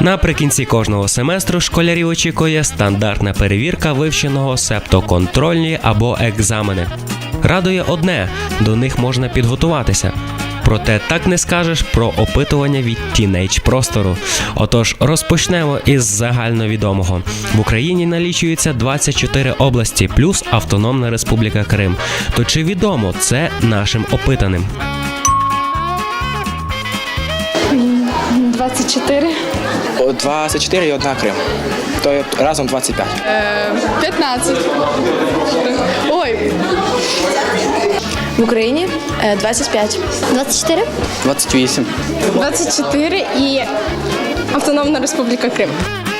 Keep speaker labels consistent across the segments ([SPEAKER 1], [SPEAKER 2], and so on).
[SPEAKER 1] Наприкінці кожного семестру школярів очікує стандартна перевірка вивченого, себто контрольні або екзамени. Радує одне до них можна підготуватися. Проте так не скажеш про опитування від тінейдж простору. Отож, розпочнемо із загальновідомого. В Україні налічується 24 області плюс Автономна Республіка Крим. То чи відомо це нашим опитаним?
[SPEAKER 2] 24.
[SPEAKER 3] О, 24 і одна Крим. То є разом 25.
[SPEAKER 2] 15. Ой,
[SPEAKER 4] В Україні е, 25.
[SPEAKER 5] 24?
[SPEAKER 3] 28.
[SPEAKER 2] 24 і Автономна Республіка Крим.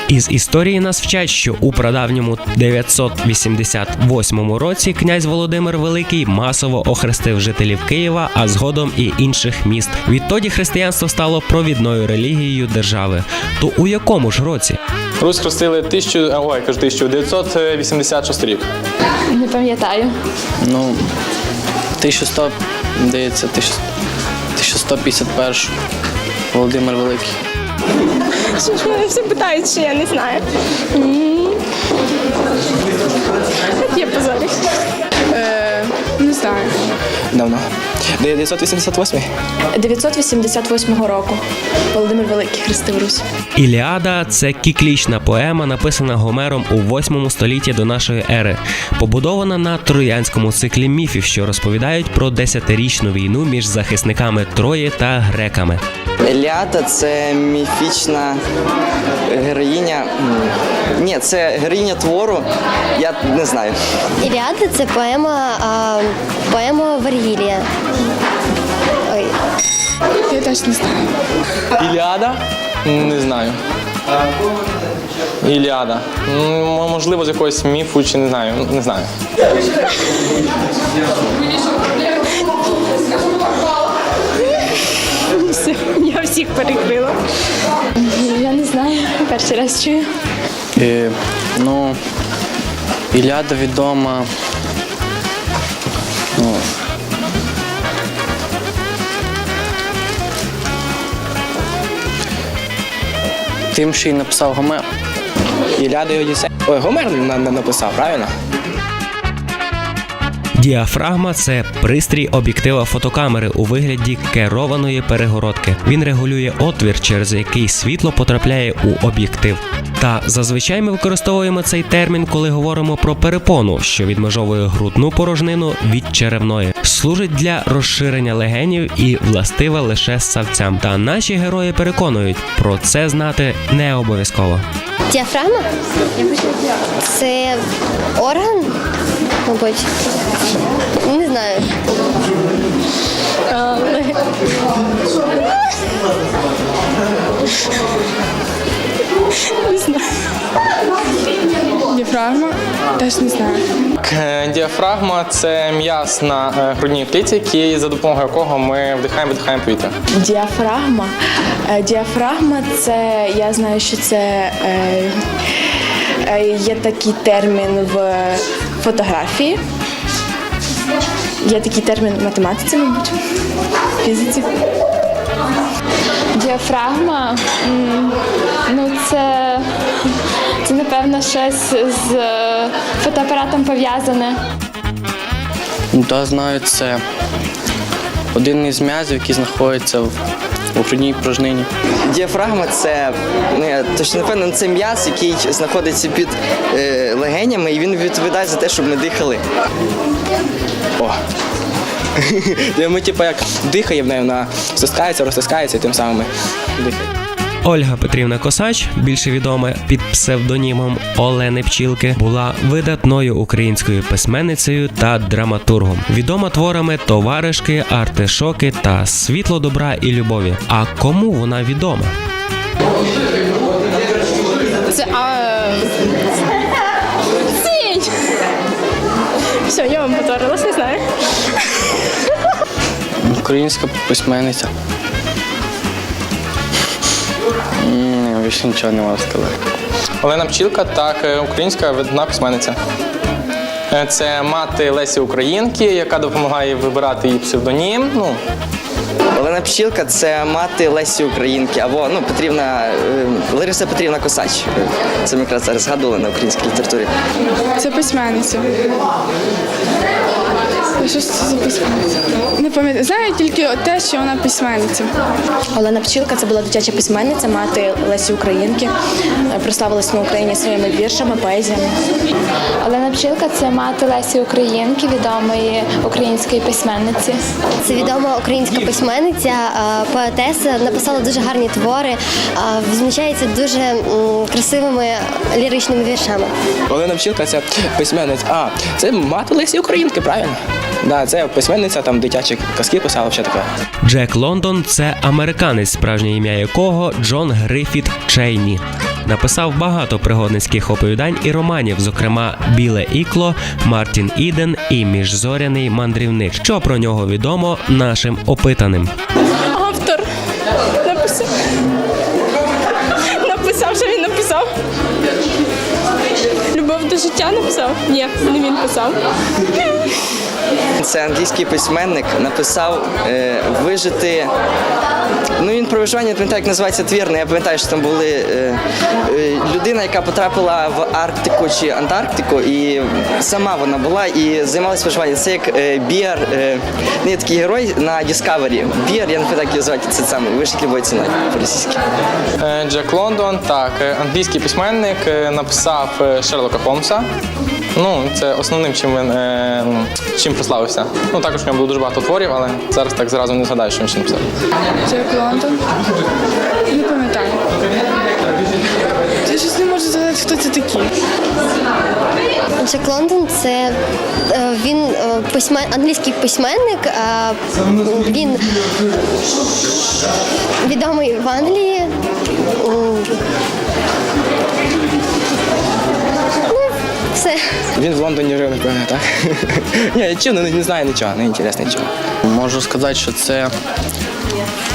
[SPEAKER 1] Із історії нас вчать, що у прадавньому 988 році князь Володимир Великий масово охрестив жителів Києва, а згодом і інших міст. Відтоді християнство стало провідною релігією держави. То у якому ж році?
[SPEAKER 6] Русь хрестили 1000, а, ой, кажу, 1986 рік.
[SPEAKER 4] Не пам'ятаю.
[SPEAKER 7] Ну, 1100, здається, 1151 Володимир Великий.
[SPEAKER 2] Всі питають, що я не знаю. Як я позорюсь. Е, не знаю.
[SPEAKER 3] Давно. 988.
[SPEAKER 4] 988 року. Володимир Великий хрестив Русь.
[SPEAKER 1] Іліада це кіклічна поема, написана Гомером у 8 столітті до нашої ери, побудована на троянському циклі міфів, що розповідають про десятирічну війну між захисниками Трої та греками.
[SPEAKER 8] Еліада це міфічна героїня. Ні, це героїня твору. Я не знаю.
[SPEAKER 5] Іліада це поема, а, поема Вергілія.
[SPEAKER 2] Я теж не знаю.
[SPEAKER 6] Іліада? Не знаю. Іліада. Можливо, з якогось міфу чи не знаю. Не знаю.
[SPEAKER 2] Все, я всіх перекрила.
[SPEAKER 4] Я не знаю. Перший раз чую.
[SPEAKER 7] І, ну, Ілляда відома. Ну, тим, що й написав Гомер.
[SPEAKER 3] Іляда і Одіссей. Ой, Гомер на- на- написав, правильно?
[SPEAKER 1] Діафрагма це пристрій об'єктива фотокамери у вигляді керованої перегородки. Він регулює отвір, через який світло потрапляє у об'єктив. Та зазвичай ми використовуємо цей термін, коли говоримо про перепону, що відмежовує грудну порожнину від черевної. Служить для розширення легенів і властива лише ссавцям. Та наші герої переконують, про це знати не обов'язково.
[SPEAKER 5] діафрагма? Це орган, мабуть. Не знаю.
[SPEAKER 2] Але... Не знаю. Діфрагма? Теж не знаю.
[SPEAKER 6] Е, Діафрагма це м'яз на е, грудній клітці, який, за допомогою якого ми вдихаємо видихаємо повітря.
[SPEAKER 4] Діафрагма. Е, Діафрагма це, я знаю, що це е, е, є такий термін в фотографії. Є такий термін в математиці, мабуть, в фізиці.
[SPEAKER 9] Діафрагма, ну це, це напевно щось з е, фотоапаратом пов'язане.
[SPEAKER 7] Ну, то знаю, це один із м'язів, який знаходиться в, у грудній порожнині.
[SPEAKER 8] Діафрагма це не точно напевно це м'яз, який знаходиться під е, легенями, і він відповідає за те, щоб ми дихали.
[SPEAKER 3] О. Ми, типу, як дихає в неї, вона стискається, розтискається і тим самим ми дихаємо.
[SPEAKER 1] Ольга Петрівна Косач, більше відома під псевдонімом Олени Пчілки, була видатною українською письменницею та драматургом. Відома творами товаришки, артишоки та світло добра і любові. А кому вона відома?
[SPEAKER 2] Це а... Сінь! Все, я вам знаю.
[SPEAKER 7] Українська письменниця. Ні, більше нічого не можу сказати.
[SPEAKER 6] Олена Пчілка, так, е, українська видатна письменниця. Е, Це мати Лесі Українки, яка допомагає вибирати її псевдонім. Ну,
[SPEAKER 8] Олена Пчілка це мати Лесі Українки, або ну, Петрівна, е, Лариса Петрівна Косач. Це ми якраз зараз згадували на українській літературі.
[SPEAKER 2] Це письменниця. Що ж це за письменниця? Не пам'ятаю. Знаю тільки те, що вона письменниця.
[SPEAKER 4] Олена Пчілка це була дитяча письменниця, мати Лесі Українки. Прославилась на Україні своїми віршами, поезіями.
[SPEAKER 9] Олена Пчілка це мати Лесі Українки, відомої української письменниці.
[SPEAKER 5] Це відома українська письменниця, поетеса, написала дуже гарні твори, а, відзначається дуже красивими ліричними віршами.
[SPEAKER 3] Олена Пчілка це письменниця. А, це мати Лесі Українки, правильно? Да, це письменниця, там дитячі казки писала, взагалі таке.
[SPEAKER 1] Джек Лондон це американець, справжнє ім'я якого Джон Грифіт Чейні. Написав багато пригодницьких оповідань і романів, зокрема Біле ікло, Мартін Іден і Міжзоряний мандрівник. Що про нього відомо нашим опитаним.
[SPEAKER 2] Автор написав. Написав, що він написав. До життя написав? Ні, не він писав.
[SPEAKER 8] Це англійський письменник, написав е, вижити. Ну він про виживання, не пам'ятаю, як називається твір, я пам'ятаю, що там були е, е, людина, яка потрапила в Арктику чи Антарктику, і сама вона була і займалася виживанням. Це як е, Біар, е, не такий герой на Discovery. Біар, я не пам'ятаю, як його звати, це саме вижить любою ціною по-російськи.
[SPEAKER 6] Е, Джек Лондон, так, е, англійський письменник е, написав Шерлока Холмса. Ну, це основним, чим він е, ну, чим прославився. Ну, також в нього було дуже багато творів, але зараз так зразу не згадаю, що він ще написав.
[SPEAKER 2] Джек Лондон. Не пам'ятаю. Я щось не можу згадати, хто це такий.
[SPEAKER 5] Джек Лондон це е, він е, письмен, англійський письменник. Він відомий в Англії. Все.
[SPEAKER 3] Він в Лондоні жив, напевно, так? Ні, я чого, не, не знаю нічого, не інтересно нічого.
[SPEAKER 7] Можу сказати, що це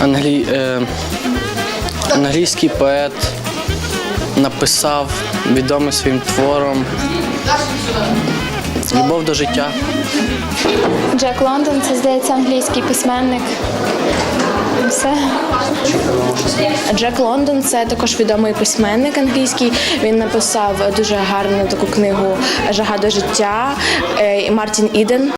[SPEAKER 7] англій... е... англійський поет написав відомий своїм твором Любов до життя.
[SPEAKER 9] Джек Лондон це, здається, англійський письменник. Все.
[SPEAKER 4] Джек Лондон це також відомий письменник англійський. Він написав дуже гарну таку книгу Жага до життя. Е, Мартін Іден.